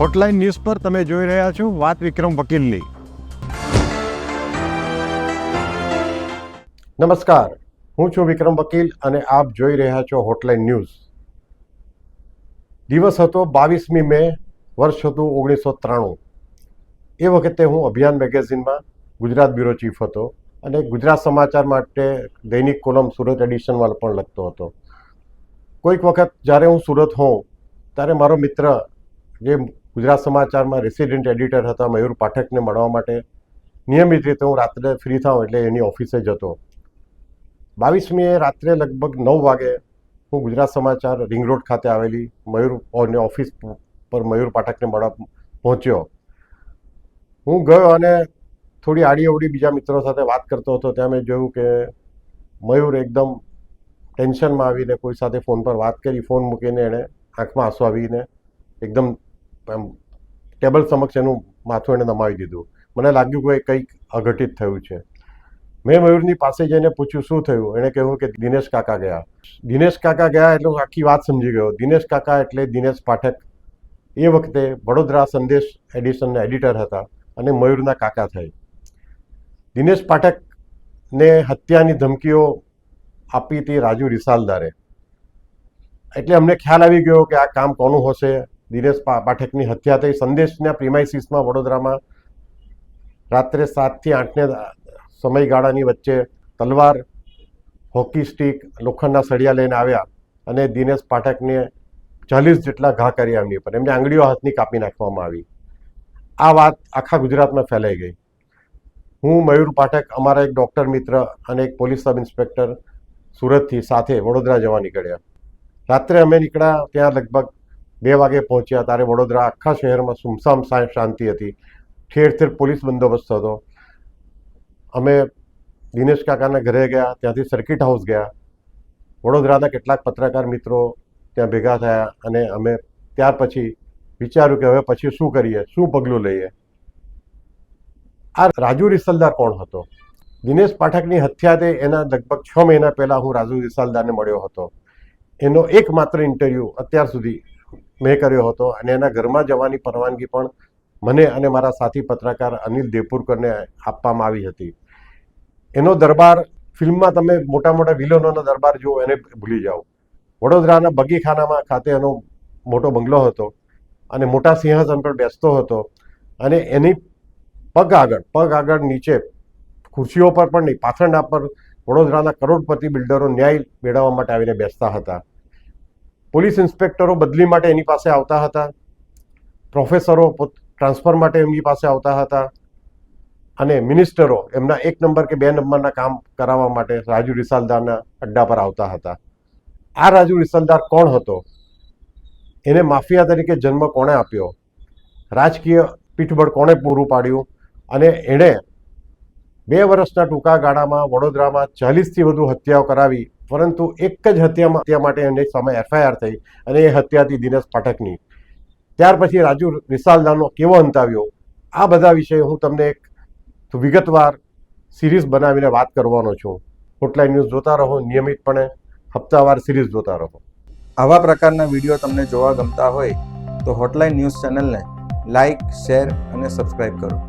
Hotline news પર તમે જોઈ રહ્યા છો વાત વિક્રમ વકીલની. નમસ્કાર. હું છું વિક્રમ વકીલ અને આપ જોઈ રહ્યા છો હોટલાઇન ન્યૂઝ દિવસ હતો બાવીસમી મે, વર્ષ હતું ઓગણીસો ત્રાણું. એ વખતે હું અભિયાન મેગેઝિનમાં ગુજરાત બ્યુરો ચીફ હતો અને ગુજરાત સમાચાર માટે દૈનિક કોલમ સુરત એડિશનમાં પણ લખતો હતો. કોઈક વખત જ્યારે હું સુરત હોઉં, ત્યારે મારો મિત્ર જે ગુજરાત સમાચારમાં રેસિડેન્ટ એડિટર હતા મયુર પાઠકને મળવા માટે. નિયમિત રીતે હું રાત્રે ફ્રી થાઉં એટલે એની ઓફિસે જતો. બાવીસમીએ રાત્રે લગભગ નવ વાગે હું ગુજરાત સમાચાર રિંગ રોડ ખાતે આવેલી મયુર ઓફિસ પર મયુર પાઠકને મળવા પહોંચ્યો. હું ગયો અને થોડી આડી અવડી બીજા મિત્રો સાથે વાત કરતો હતો. ત્યાં મેં જોયું કે મયુર એકદમ ટેન્શનમાં આવીને કોઈ સાથે ફોન પર વાત કરી ફોન મૂકીને એણે આંખમાં આંસુ આવીને એકદમ આમ ટેબલ સમક્ષ એનું માથું એણે નમાવી દીધું. મને લાગ્યું કે કંઈક અઘટિત થયું છે. મેં મયુરની પાસે જઈને પૂછ્યું, શું થયું? એણે કહ્યું કે દિનેશ કાકા ગયા. દિનેશ કાકા ગયા એટલે હું આખી વાત સમજી ગયો. દિનેશ કાકા એટલે દિનેશ પાઠક. એ વખતે વડોદરા સંદેશ એડિશનના એડિટર હતા અને મયુરના કાકા થઈ દિનેશ પાઠકને હત્યાની ધમકીઓ આપી હતી રાજુ રિસાલદારે. એટલે અમને ખ્યાલ આવી ગયો કે આ કામ કોનું હશે? દિનેશ પાઠકની હત્યા થઈ. સંદેશના પ્રિમાઇસીસમાં વડોદરામાં રાત્રે સાતથી આઠને સમયગાળાની વચ્ચે તલવાર, હોકી સ્ટીક, લોખંડના સળિયા લઈને આવ્યા અને દિનેશ પાઠકને ચાલીસ જેટલા ઘા કર્યા એમની પર એમની આંગળીઓ હાથની કાપી નાખવામાં આવી. આ વાત આખા ગુજરાતમાં ફેલાઈ ગઈ. હું, મયુર પાઠક, અમારા એક ડૉક્ટર મિત્ર અને એક પોલીસ સબ ઇન્સ્પેક્ટર સુરતથી સાથે વડોદરા જવા નીકળ્યા. રાત્રે અમે નીકળ્યા ત્યાં લગભગ બે વાગે પહોંચ્યા ત્યારે વડોદરા આખા શહેરમાં સુમસામ શાંતિ હતી. ઠેર ઠેર પોલીસ બંદોબસ્ત હતો. અમે દિનેશ કાકાના ઘરે ગયા, ત્યાંથી સર્કિટ હાઉસ ગયા. વડોદરાના કેટલાક પત્રકાર મિત્રો ત્યાં ભેગા થયા અને અમે ત્યાર પછી વિચાર્યું કે હવે પછી શું કરીએ, શું પગલું લઈએ. આ રાજુ રિસલદાર કોણ હતો? દિનેશ પાઠકની હત્યા તે એના લગભગ છ મહિના પહેલાં હું રાજુ રિસાલદારને મળ્યો હતો. એનો એકમાત્ર ઇન્ટરવ્યૂ અત્યાર સુધી મેં કર્યો હતો અને એના ઘરમાં જવાની પરવાનગી પણ મને અને મારા સાથી પત્રકાર અનિલ દેપુરકરને આપવામાં આવી હતી. એનો દરબાર ફિલ્મમાં તમે મોટા મોટા વિલનોનો દરબાર જુઓ એને ભૂલી જાઓ. વડોદરાના બગીખાનામાં ખાતે એનો મોટો બંગલો હતો અને મોટા સિંહાસન પર બેસતો હતો અને એની પગ આગળ પગ આગળ નીચે ખુરશીઓ પર પણ નહીં પાથરણા પર વડોદરાના કરોડપતિ બિલ્ડરો ન્યાય મેળવવા માટે આવીને બેસતા હતા. પોલીસ ઇન્સ્પેક્ટરો બદલી માટે એની પાસે આવતા હતા. પ્રોફેસરો ટ્રાન્સફર માટે એમની પાસે આવતા હતા. અને મિનિસ્ટરો એમના એક નંબર કે બે નંબરના કામ કરાવવા માટે રાજુ રિસાલદારના અડ્ડા પર આવતા હતા. આ રાજુ રિસાલદાર કોણ હતો? એને માફિયા તરીકે જન્મ કોણે આપ્યો? રાજકીય પીઠબળ કોણે પૂરું પાડ્યું? અને એણે બે વર્ષના ટૂંકા ગાળામાં વડોદરામાં ચાલીસથી વધુ હત્યાઓ કરાવી પરંતુ એક જ હત્યામાં હત્યા માટે એને સામે એફઆઈઆર થઈ અને એ હત્યાથી દિનેશ પાઠકની. ત્યાર પછી રાજુ રિસાલદાનો કેવો અંત આવ્યો? આ બધા વિશે હું તમને એક વિગતવાર સિરીઝ બનાવીને વાત કરવાનો છું. હોટલાઇન ન્યૂઝ જોતા રહો, નિયમિતપણે હપ્તાવાર સિરીઝ જોતા રહો. આવા પ્રકારના વીડિયો તમને જોવા ગમતા હોય તો હોટલાઇન ન્યૂઝ ચેનલને લાઇક શેર અને સબસ્ક્રાઈબ કરો.